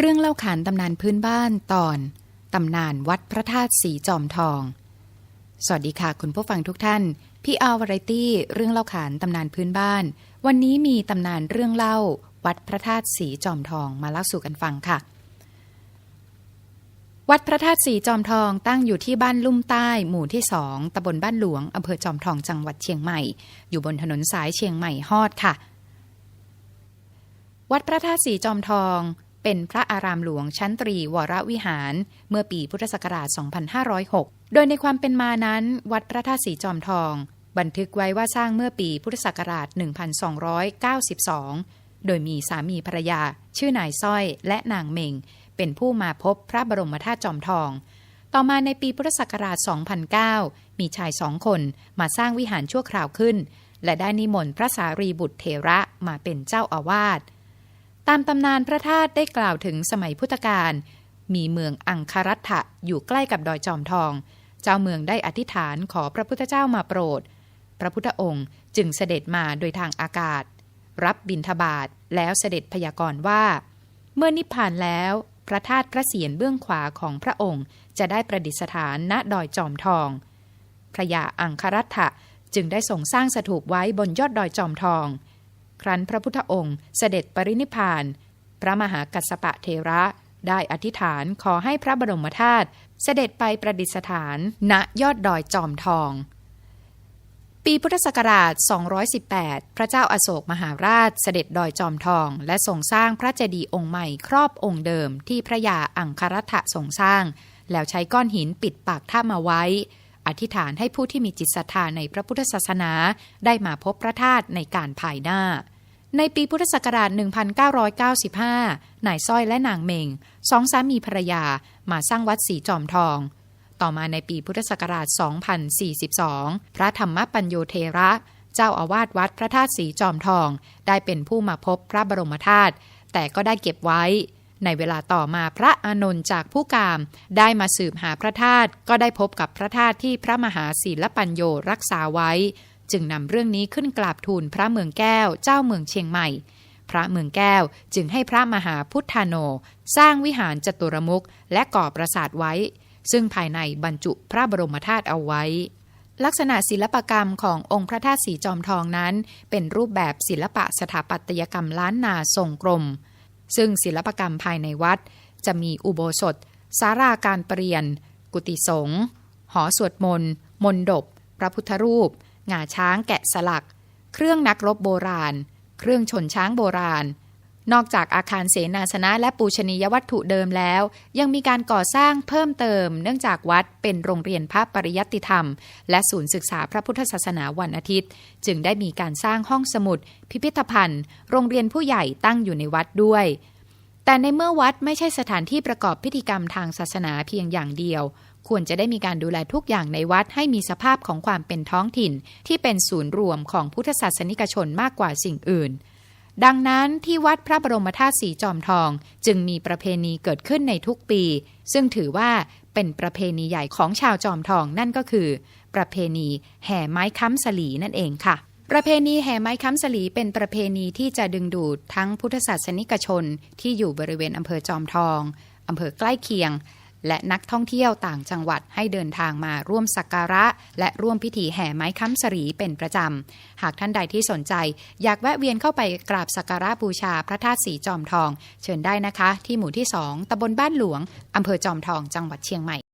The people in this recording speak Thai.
เรื่องเล่าขานตำนานพื้นบ้านตอน ตำนานวัดพระธาตุสีจอมทอง สวัสดีค่ะคุณผู้ฟังทุกท่าน พี่อาวารตี้เรื่องเล่าขานตำนานพื้นบ้าน วันนี้มีตำนานเรื่องเล่า วัดพระธาตุสีจอมทองมาเล่าสู่กันฟังค่ะ วัดพระธาตุสีจอมทองตั้งอยู่ที่บ้านลุ่มใต้หมู่ที่สองตำบลบ้านหลวงอำเภอจอมทองจังหวัดเชียงใหม่ อยู่บนถนนสายเชียงใหม่ฮอดค่ะ วัดพระธาตุสีจอมทอง เป็นพระอารามหลวงชั้นตรีวรวิหาร เมื่อปีพุทธศักราช 2506 โดยในความเป็นมานั้น วัดพระธาตุสีจอมทอง บันทึกไว้ว่าสร้างเมื่อปีพุทธศักราช 1292 โดยมีสามีภรรยา ชื่อนายสร้อยและนางเมง เป็นผู้มาพบพระบรมธาตุจอมทอง ต่อมาในปีพุทธศักราช 2009 มีชายสองคนมาสร้างวิหารชั่วคราวขึ้น และได้นิมนต์พระสารีบุตรเถระมาเป็นเจ้าอาวาส ตามตำนานพระธาตุได้กล่าวถึงสมัยพุทธกาลมีเมืองอังคารัตถะอยู่ใกล้กับดอยจอมทอง เจ้าเมืองได้อธิษฐานขอพระพุทธเจ้ามาโปรด พระพุทธองค์จึงเสด็จมาโดยทางอากาศ รับบิณฑบาตแล้วเสด็จพยากรณ์ว่า เมื่อนิพพานแล้วพระธาตุพระเศียรเบื้องขวาของพระองค์ จะได้ประดิษฐานณดอยจอมทอง พระยาอังคารัตถะจึงได้ส่งสร้างสถูปไว้บนยอดดอยจอมทอง ครั้นพระพุทธองค์เสด็จปรินิพาน พระมหากัสสปะเทระได้อธิษฐานขอให้พระบรมธาตุเสด็จไปประดิษฐาน ณยอดดอยจอมทอง ปีพุทธศักราช 218 พระเจ้าอาโศกมหาราชเสด็จดอยจอมทอง และทรงสร้างพระเจดีย์องค์ใหม่ครอบองค์เดิมที่พระยาอังครัฐะทรงสร้าง แล้วใช้ก้อนหินปิดปากถ้ำมาไว้ อธิษฐานให้ผู้ที่มีจิตศรัทธาในพระพุทธศาสนา ได้มาพบพระธาตุในการภายหน้า ในปีพุทธศักราช 1995 นายสร้อยและนางเมงสองสามีภรรยามาสร้างวัดสีจอมทอง ต่อมาในปีพุทธศักราช 2042 พระธรรมปัญโยเทระ เจ้าอาวาสวัดพระธาตุสีจอมทอง ได้เป็นผู้มาพบพระบรมธาตุแต่ก็ได้เก็บไว้ ในเวลาต่อมาพระอานนท์จากผู้กาม ได้มาสืบหาพระธาตุก็ได้พบกับพระธาตุที่พระมหาศีลปัญโยรักษาไว้ จึงนำเรื่องนี้ขึ้นกราบทูลพระเมืองแก้วเจ้าเมืองเชียงใหม่ พระเมืองแก้วจึงให้พระมหาพุทธาโน สร้างวิหารจตุรมุขและก่อปราสาทไว้ ซึ่งภายในบรรจุพระบรมธาตุเอาไว้ลักษณะศิลปกรรมขององค์พระธาตุสีจอมทองนั้น เป็นรูปแบบศิลปะสถาปัตยกรรมล้านนาทรงกลม ซึ่งศิลปกรรมภายในวัด จะมีอุโบสถสาราการเปลี่ยน กุฏิสงฆ์หอสวดมนต์มนดบ พระพุทธรูป งาช้างแกะสลัก เครื่องนักรบโบราณ เครื่องชนช้างโบราณ นอกจากอาคารเสนาสนะและปูชนียวัตถุเดิมแล้ว ยังมีการก่อสร้างเพิ่มเติม เนื่องจากวัดเป็นโรงเรียนพระปริยัติธรรม และศูนย์ศึกษาพระพุทธศาสนาวันอาทิตย์ จึงได้มีการสร้างห้องสมุด พิพิธภัณฑ์ โรงเรียนผู้ใหญ่ตั้งอยู่ในวัดด้วย แต่ในเมื่อวัดไม่ใช่สถานที่ประกอบพิธีกรรมทางศาสนาเพียงอย่างเดียวควรจะได้มีการดูแลทุกอย่างในวัดให้มีสภาพของความเป็นท้องถิ่น ที่เป็นศูนย์รวมของพุทธศาสนิกชนมากกว่าสิ่งอื่น ดังนั้นที่วัดพระบรมธาตุสีจอมทองจึงมีประเพณีเกิดขึ้นในทุกปี ซึ่งถือว่าเป็นประเพณีใหญ่ของชาวจอมทองนั่นก็คือ ประเพณีแห่ไม้ค้ำสลีนั่นเองค่ะ ประเพณีแห่ไม้ค้ำสลีเป็นประเพณีที่จะดึงดูดทั้งพุทธศาสนิกชนที่อยู่บริเวณอำเภอจอมทองอำเภอใกล้เคียง และนักท่องเที่ยวต่างจังหวัดให้เดินทางมาร่วมสักการะ และร่วมพิธีแห่ไม้ค้ำสรีเป็นประจำ หากท่านใดที่สนใจ อยากแวะเวียนเข้าไปกราบสักการะบูชาพระธาตุสีจอมทอง เชิญได้นะคะ ที่หมู่ที่ 2ตำบลบ้านหลวงอำเภอจอมทองจังหวัดเชียงใหม่